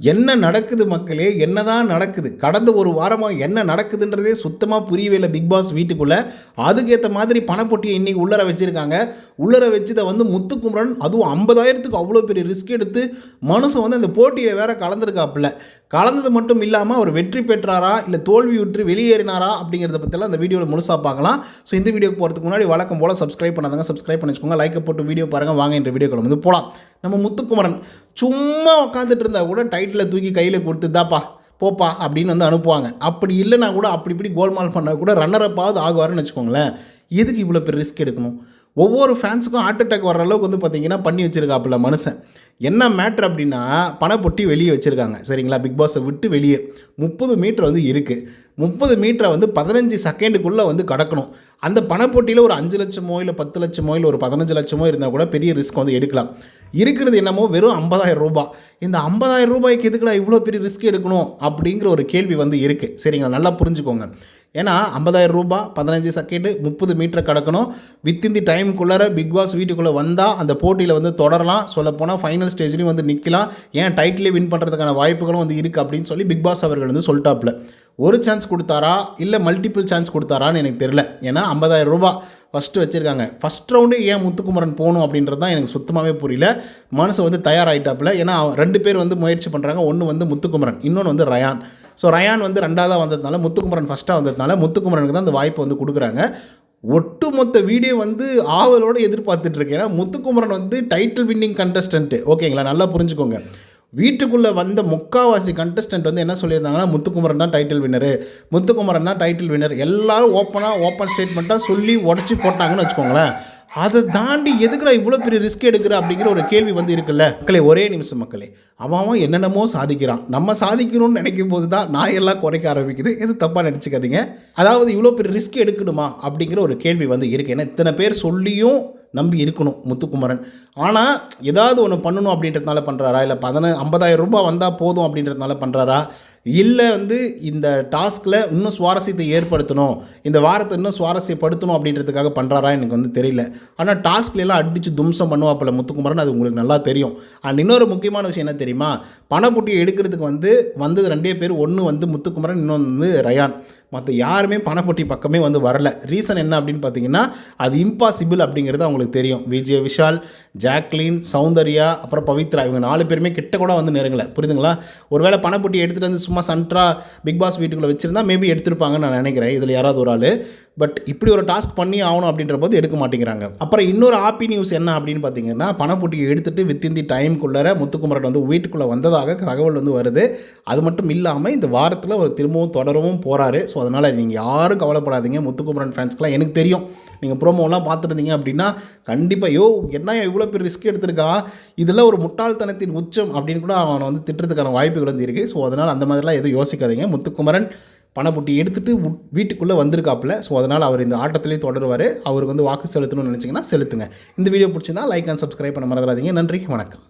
என்ன நடக்குது மக்களே? என்னதான் நடக்குது? கடந்த ஒரு வாரமாக என்ன நடக்குதுன்றதே சுத்தமாக புரியவே இல்லை பிக் பாஸ் வீட்டுக்குள்ளே. அதுக்கேற்ற மாதிரி பணப்பொட்டியை இன்றைக்கி உள்ளர வச்சுருக்காங்க. உள்ளர வச்சதை வந்து முத்துக்குமரன் அதுவும் ஐம்பதாயிரத்துக்கு அவ்வளோ பெரிய ரிஸ்க் எடுத்து மனுஷன் வந்து அந்த போட்டியை வேற கலந்துருக்காப்புல. கலந்தது மட்டும் இல்லாமல் அவர் வெற்றி பெற்றாரா இல்லை தோல்வி விட்டு வெளியேறினாரா அப்படிங்கிறத பற்றிலாம் அந்த வீடியோவில் முழுசாக பார்க்கலாம். ஸோ இந்த வீடியோக்கு போகிறதுக்கு முன்னாடி வழக்கம் போல் சப்ஸ்கிரைப் பண்ணாதாங்க சப்ஸ்கிரைப் பண்ணி வச்சுக்கோங்க. லைக்கை போட்டு வீடியோ பாருங்கள் வாங்க இந்த வீடியோ வந்து போகலாம் நம்ம முத்துக்குமரன் சும்மா உட்காந்துட்டு இருந்தால் கூட டைட்டில் தூக்கி கையில் கொடுத்து தாப்பா போப்பா அப்படின்னு வந்து அனுப்புவாங்க. அப்படி இல்லைனா கூட அப்படி இப்படி கோல்மால் பண்ணால் கூட ரன்னர் அப்பாவது ஆகுவாருன்னு வச்சுக்கோங்களேன். எதுக்கு இவ்வளோ பெரிய ரிஸ்க் எடுக்கணும்? ஒவ்வொரு ஃபேன்ஸுக்கும் ஹார்ட் அட்டாக் வர அளவுக்கு வந்து பார்த்தீங்கன்னா பண்ணி வச்சுருக்காப்புல மனுஷன். என்ன மேட்ரு அப்படின்னா பணப்பொட்டி வெளியே வச்சுருக்காங்க. சரிங்களா? பிக் பாஸை விட்டு வெளியே. முப்பது மீட்டர் வந்து இருக்குது முப்பது மீட்டரை வந்து பதினஞ்சு செகண்டுக்குள்ளே வந்து கடக்கணும். அந்த பணப்பொட்டியில் ஒரு அஞ்சு லட்சமோ இல்லை பத்து லட்சமோ இல்லை ஒரு பதினஞ்சு லட்சமோ இருந்தால் கூட பெரிய ரிஸ்க் வந்து எடுக்கலாம். இருக்கிறது என்னமோ வெறும் ஐம்பதாயிரம் ரூபாய். இந்த ஐம்பதாயிரம் ரூபாய்க்கு எதுக்குடா இவ்வளோ பெரிய ரிஸ்க் எடுக்கணும்? அப்படிங்கிற ஒரு கேள்வி வந்து இருக்குது சரிங்களா? நல்லா புரிஞ்சுக்கோங்க. ஏன்னா ஐம்பதாயிரம் ரூபாய் பதினஞ்சு செகண்டு முப்பது மீட்டர் கடக்கணும். வித்தின் தி டைமுக்குள்ளார பிக் பாஸ் வீட்டுக்குள்ளே வந்தால் அந்த போட்டியில் வந்து தொடரலாம். சொல்லப்போனால் ஃபைனல் ஸ்டேஜ்லேயும் வந்து நிற்கலாம் ஏன் டைட்டிலே வின் பண்ணுறதுக்கான வாய்ப்புகளும் வந்து இருக்குது அப்படின்னு சொல்லி பிக் பாஸ் அவர்கள் வந்து சொல்லிட்டாப்புல. ஒரு சான்ஸ் கொடுத்தாரா? இல்லை மல்டிபிள் சான்ஸ் கொடுத்தாரான்னு எனக்கு தெரில ஏன்னா ஐம்பதாயிரம் ரூபாய் ஃபஸ்ட்டு வச்சுருக்காங்க. ஃபஸ்ட் ரவுண்டு ஏன் முத்துக்குமரன் போகணும் அப்படின்றது தான் எனக்கு சுத்தமாகவே புரியல. மனசு வந்து தயாராகிட்டாப்புல ஏன்னா ரெண்டு பேர் வந்து முயற்சி பண்ணுறாங்க ஒன்று வந்து முத்துக்குமரன் இன்னொன்று வந்து ரயான். ஸோ ரயான் வந்து ரெண்டாவதாக வந்ததுனால முத்துக்குமரன் ஃபஸ்ட்டாக வந்ததுனால முத்துக்குமரனுக்கு தான் அந்த வாய்ப்பு வந்து கொடுக்குறாங்க. ஒட்டுமொத்த வீடியோ வந்து ஆவலோடு எதிர்பார்த்துட்டு இருக்கேன் ஏன்னா முத்துக்குமரன் வந்து டைட்டில் வின்னிங் கண்டஸ்டன்ட்டு ஓகேங்களா? நல்லா புரிஞ்சுக்கோங்க. வீட்டுக்குள்ளே வந்த முக்காவாசி கண்டஸ்டன்ட் வந்து என்ன சொல்லியிருந்தாங்கன்னா முத்துக்குமரன் தான் டைட்டில் வின்னரு முத்துக்குமரன் தான் டைட்டில் வின்னர் எல்லாரும் ஓப்பனாக ஓப்பன் ஸ்டேட்மெண்ட்டாக சொல்லி உடச்சி போட்டாங்கன்னு வச்சுக்கோங்களேன். அதை தாண்டி எதுக்குடா இவ்வளோ பெரிய ரிஸ்க் எடுக்கிற அப்படிங்கிற ஒரு கேள்வி வந்து இருக்குல்ல? மக்களே ஒரே நிமிஷம் மக்களே. அவன் அவன் என்னென்னமோ சாதிக்கிறான். நம்ம சாதிக்கணும்னு நினைக்கும் போது தான் நான் எல்லாம் குறைக்க ஆரம்பிக்குது. எது தப்பாக நினச்சிக்காதீங்க. அதாவது இவ்வளோ பெரிய ரிஸ்க் எடுக்கணுமா அப்படிங்கிற ஒரு கேள்வி வந்து இருக்குது ஏன்னா இத்தனை பேர் சொல்லியும் நம்பி இருக்கணும் முத்துக்குமரன். ஆனால் ஏதாவது ஒன்று பண்ணணும் அப்படின்றதுனால பண்ணுறாரா இல்லை பதின ஐம்பதாயிரம் ரூபாய் வந்தால் போதும் அப்படின்றதுனால பண்ணுறாரா இல்லை வந்து இந்த டாஸ்கில் இன்னும் சுவாரஸ்யத்தை ஏற்படுத்தணும் இந்த வாரத்தை இன்னும் சுவாரஸ்யப்படுத்தணும் அப்படின்றதுக்காக பண்ணுறாரா எனக்கு வந்து தெரியல. ஆனால் டாஸ்க்லாம் அடித்து தும்சம் பண்ணுவாப்பில் முத்துக்குமரன் அது உங்களுக்கு நல்லா தெரியும். அண்ட் இன்னொரு முக்கியமான விஷயம் என்ன தெரியுமா? பணப்புட்டியை எடுக்கிறதுக்கு வந்து வந்தது ரெண்டே பேர் ஒன்று வந்து முத்துக்குமரன் இன்னொன்று வந்து ரயான். மற்ற யாருமே பணப்பொட்டி பக்கமே வந்து வரல. ரீசன் என்ன அப்படின்னு பார்த்தீங்கன்னா அது இம்பாசிபிள் அப்படிங்கிறது அவங்க உங்களுக்கு தெரியும். விஜய் விஷால் ஜாக்லின் சௌந்தர்யா அப்புறம் பவித்ரா. இவங்க நாலு பேருமே கிட்ட கூட வந்து நெருங்கலை. புரியுதுங்களா? ஒருவேளை பணப்பட்டி எடுத்துகிட்டு வந்து சும்மா சன்ட்ரா பிக் பாஸ் வீட்டுக்குள்ளே வச்சுருந்தா மேபி எடுத்திருப்பாங்கன்னு நான் நினைக்கிறேன். இதில் யாராவது ஒரு ஆள். பட் இப்படி ஒரு டாஸ்க் பண்ணி ஆகணும் அப்படின்ற போது எடுக்க மாட்டேங்கிறாங்க. அப்புறம் இன்னொரு ஹாப்பி நியூஸ் என்ன அப்படின்னு பார்த்தீங்கன்னா பணப்போட்டியை எடுத்துகிட்டு வித்தின் தி டைம்குள்ளே முத்துக்குமரன் வந்து வீட்டுக்குள்ளே வந்ததாக தகவல் வந்து வருது. அது மட்டும் இல்லாமல் இந்த வாரத்தில் ஒரு திரும்பவும் தொடரவும் போகிறாரு ஸோ அதனால் நீங்கள் யாரும் கவலைப்படாதீங்க. முத்துக்குமரன் ஃபேன்ஸ்க்கெலாம் எனக்கு தெரியும். நீங்கள் ப்ரோமோலாம் பார்த்துருந்தீங்க அப்படின்னா கண்டிப்பாக யோ என்ன இவ்வளோ பெரிய ரிஸ்க் எடுத்திருக்கான் இதெல்லாம் ஒரு முட்டாள்தனத்தின் உச்சம் அப்படின்னு கூட அவன் வந்து திட்டுறதுக்கான வாய்ப்புகள் வந்து இருக்குது ஸோ அதனால் அந்த மாதிரிலாம் எதுவும் யோசிக்காதீங்க. முத்துக்குமரன் பணப்புட்டி எடுத்துகிட்டு வீட்டுக்குள்ளே வந்திருக்காப்புல. ஸோ அதனால் அவர் இந்த ஆட்டத்திலே தொடருவார். அவருக்கு வந்து வாக்கு செலுத்தணும்னு நினச்சிங்கன்னா செலுத்துங்க. இந்த வீடியோ பிடிச்சிருந்தா லைக் அண்ட் சப்ஸ்கிரைப் பண்ண மறந்துடாதீங்க. நன்றி. வணக்கம்.